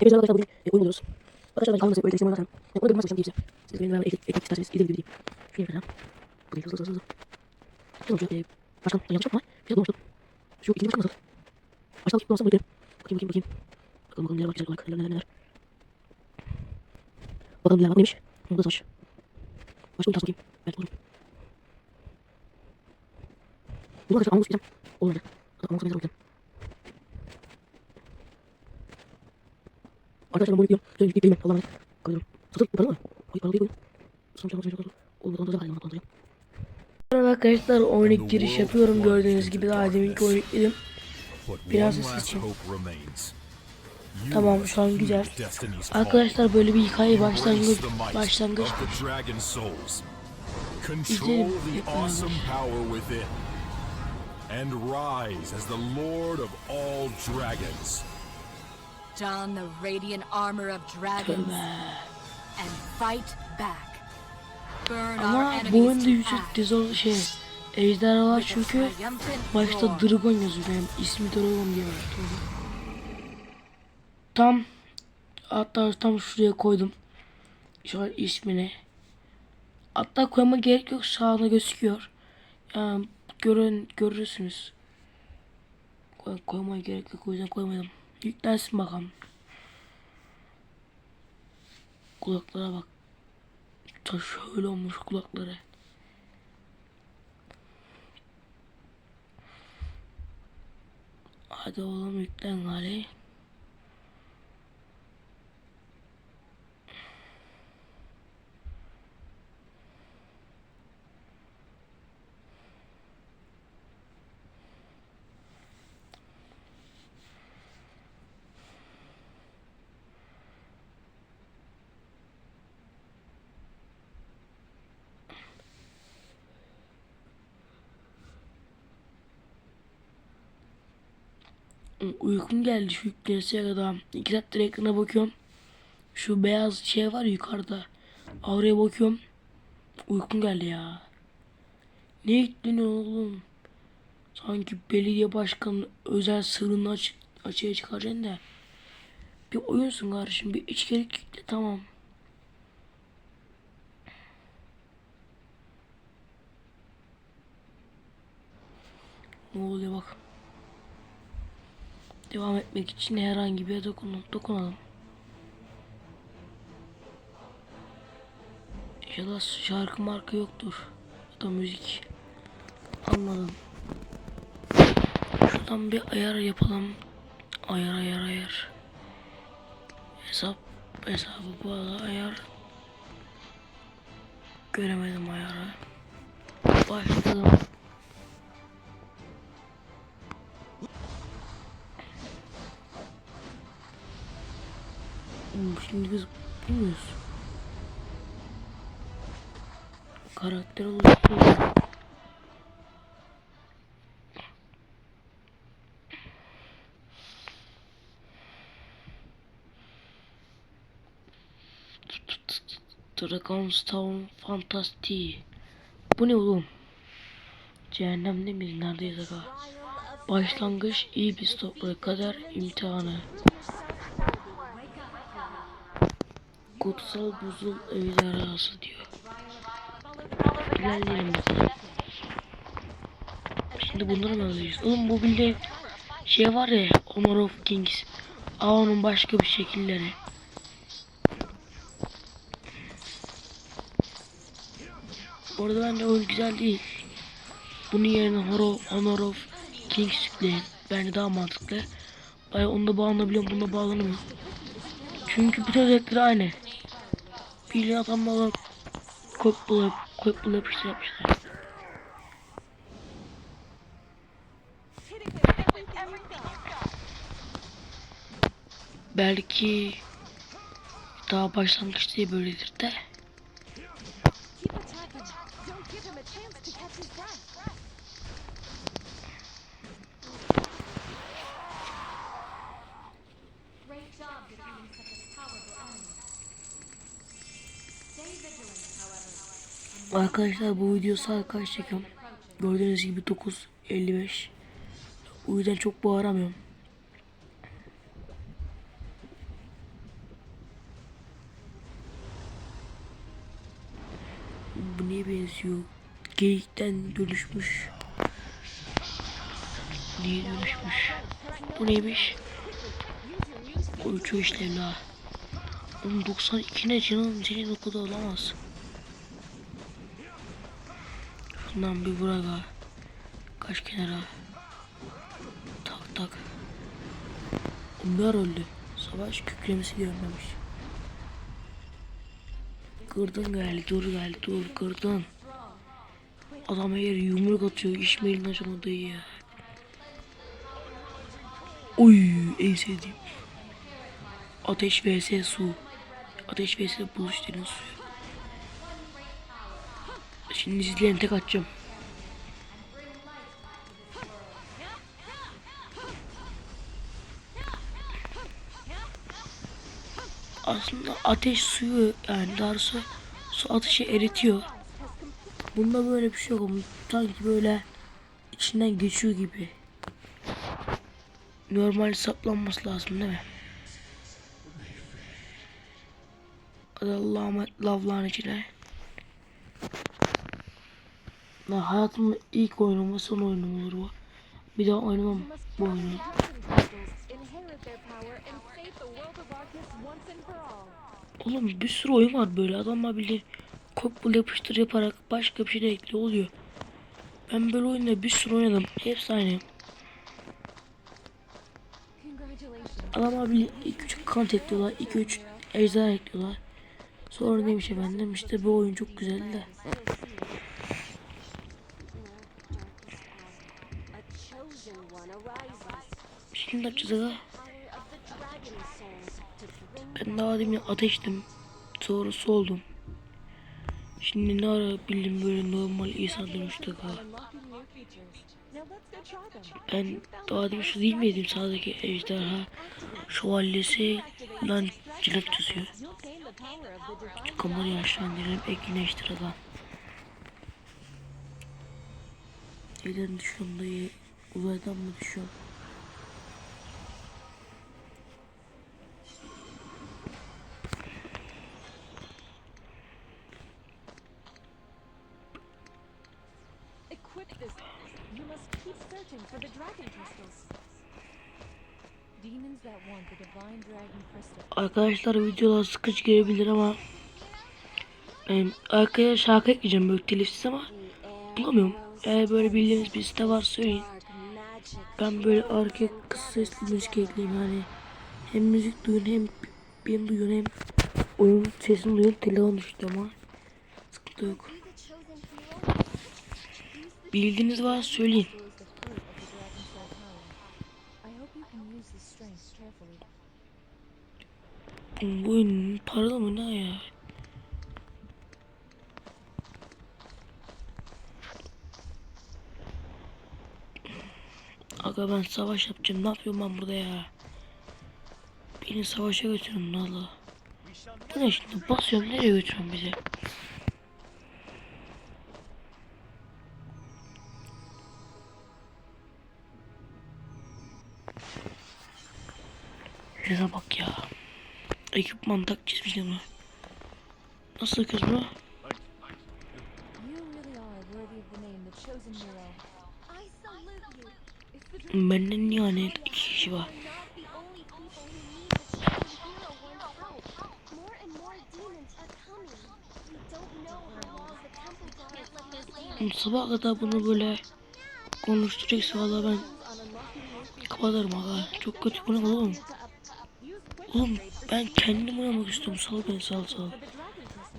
Hepinize merhaba arkadaşlar bugün e, oyun buluyoruz. Arkadaşlar ben kalmasın öyle teslim oynarken. E, ona göre nasıl çalışacağım diyeyim size. Siz benimle beraber ekip ekip isterseniz izleyin videoyu. Şunu yapacağım. Bu değil hızlı hızlı hızlı. Hızlı olmuş ya. E, başkan ben yanlış yapma. Biraz bulmuştum. Şu ikinci başkan nasıl? Baştan alıp nasıl bakayım. Bakayım bakayım bakayım. Bakalım bakalım neler var güzel olarak neler neler neler. Bakalım neler var neymiş. Bunu da saç. Başka bir tas bakayım. Belki bulurum. Bunu arkadaşlar Angus gideceğim. Olur bence. Angus benzer olacağım. Arkadaşlar ben bunu yüklüyorum. Şöyle yükleyeyim ben. Allah'a emanet. Kalıyorum. Satılık bu paralı mı? Hayır paralı değil bu. Sonuç sonuç sonuç. Oğlum da halim kullanacağım. Merhaba arkadaşlar oyuna giriş yapıyorum gördüğünüz gibi daha deminki oyunu yükledim. Biraz. You Tamam şu an güzel. Arkadaşlar böyle bir hikaye başlangıç başlangıç. İzleyelim. Control the Yapalım. awesome power within. And rise as the lord of all dragons. Don the radiant armor of dragons and fight back. Burn our ama bu oyunda ash dizol şey ejderhalar çünkü başta. Dragon yazıyor benim ismi Dragon diye başladı. Tam hatta tam şuraya koydum. Şu an ismini. Hatta koyma gerek yok sağda gözüküyor. Yani görün görürsünüz. Koy, koymaya gerek yok o yüzden koymadım. Yüklensin bakalım. Kulaklara bak. Ta şöyle olmuş kulakları. Hadi oğlum yüklen gari. Uykum geldi şu yüklenesiye kadar. İki saattir ekrana bakıyorum. Şu beyaz şey var yukarıda. Oraya bakıyorum. Uykum geldi ya. Ne yükleniyor oğlum? Sanki belediye başkanının özel sırrını aç açığa çıkaracaksın da. Bir oyunsun kardeşim. Bir içerik yükle tamam. Ne oluyor bak. Devam etmek için herhangi bir dokunalım. dokunalım. İnşallah şarkı marka yoktur. Ya da müzik. Anladım. Şuradan bir ayar yapalım. Ayar ayar ayar. Hesap hesabı bu arada ayar. Göremedim ayarı. Başladım. Şimdi biz bu muyuz? Karakter oluşturuyor. Dragonstone Fantastic. Bu ne oğlum? Cehennemde miyiz? Neredeyiz aga? Başlangıç iyi bir stoplara kadar imtihanı. Kutsal buzul ejderhası diyor. İlerleyelim. Şimdi bunları mı alacağız? Oğlum bu bildiğin şey var ya Honor of Kings. Aa onun başka bir şekilleri. Orada bence oyun güzel değil. Bunun yerine Honor, Honor of Kings yükleyin. Bence daha mantıklı. Ay onu da bağlanabiliyorum, bunu da bağlanamıyorum. Çünkü bütün özellikleri aynı. Bildiğin adamlar koyup bulup koyup bulup yapıştır yapmışlar. Belki daha başlangıç diye böyledir de. Arkadaşlar bu video saat kaç çekiyorum? Gördüğünüz gibi 9.55. O yüzden çok bağıramıyorum. Bu neye benziyor? Geyikten dönüşmüş. Neye dönüşmüş? Bu neymiş? Uyku işlerine. 92 ne canım senin o kadar olamaz. Şundan bir bırak ha. Kaç kenara. Tak tak. Onlar öldü. Savaş kükremesi görmemiş. Kırdın geldi dur geldi dur kırdın. Adam eğer yumruk atıyor İsmail'in aşamadığı ya. Oy en sevdiğim. Ateş vs su. Ateş vs buluş denen suyu. Şimdi sizlerin tek atacağım. Aslında ateş suyu yani daha doğrusu su ateşi eritiyor. Bunda böyle bir şey yok. Sanki böyle içinden geçiyor gibi. Normal saplanması lazım değil mi? Hadi Allah'ıma lavların içine. La hayatımın ilk oyunum ve son oyunum olur bu. Bir daha oynamam bu oyunu. Oğlum bir sürü oyun var böyle. Adamlar bildiğin kopyal yapıştır yaparak başka bir şey de ekliyor oluyor. Ben böyle oyunda bir sürü oynadım. Hepsi aynı. Congratulations. Adamlar bildiğin 2-3 kant ekliyorlar. 2-3 ejder ekliyorlar. Sonra demiş efendim işte bu oyun çok güzeldi de. A chosen one arises. Şimdi ne yapacağız aga? Power of the dragon souls to bring Ben daha demin ateştim. Sonra soldum. Şimdi ne ara bildim böyle normal insan dönüştük ha. Ben daha demin şu değil miydim sağdaki ejderha şövalyesi lan the divine Kamerayı yaşlandırıp etkinleştir adam. Neden dayı? Uzaydan mı düşüyorum? Equip this. You must keep searching for the dragon crystals. Demons that want the divine dragon crystal. Arkadaşlar videolar sıkıcı gelebilir ama ben arkaya şarkı ekleyeceğim böyle telifsiz ama bulamıyorum. Eğer böyle bildiğiniz bir site var söyleyin. Ben böyle arkaya kısa sesli müzik ekleyeyim yani. Hem müzik duyun hem benim duyun hem oyun sesini duyun. Telefon düştü ama sıkıntı yok. Bildiğiniz var söyleyin. Bu oyun paralı mı ne ya? Aga ben savaş yapacağım. Ne yapıyorum ben burada ya? Beni savaşa götürün Allah. Bu ne şimdi? Basıyorum nereye götürüyorsun bizi? Şuna bak ya. Ekipman tak çizmişler mi? Nasıl kız bu? The temple guards let those demons Sabah kadar bunu böyle konuşturacaksa valla ben kapatırım aga. Çok kötü bu ne oğlum? Oğlum ben kendim oynamak istiyorum. Sal beni sal sal.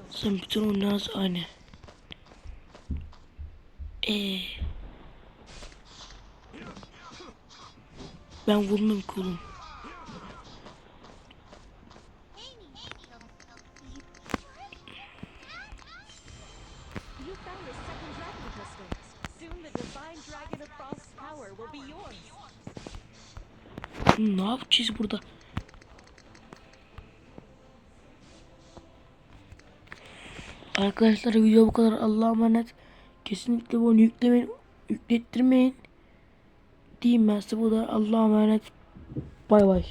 Sen bütün oyunlar aynı. Eee. Ben vurmam ki oğlum. You found a second dragon crystal. Soon the divine dragon of frost's power will be yours. Oğlum Ne yapacağız burada? Arkadaşlar video bu kadar. Allah'a emanet. Kesinlikle bunu yüklemeyin. Yüklettirmeyin. Diyeyim ben size bu da. Allah'a emanet. Bay bay.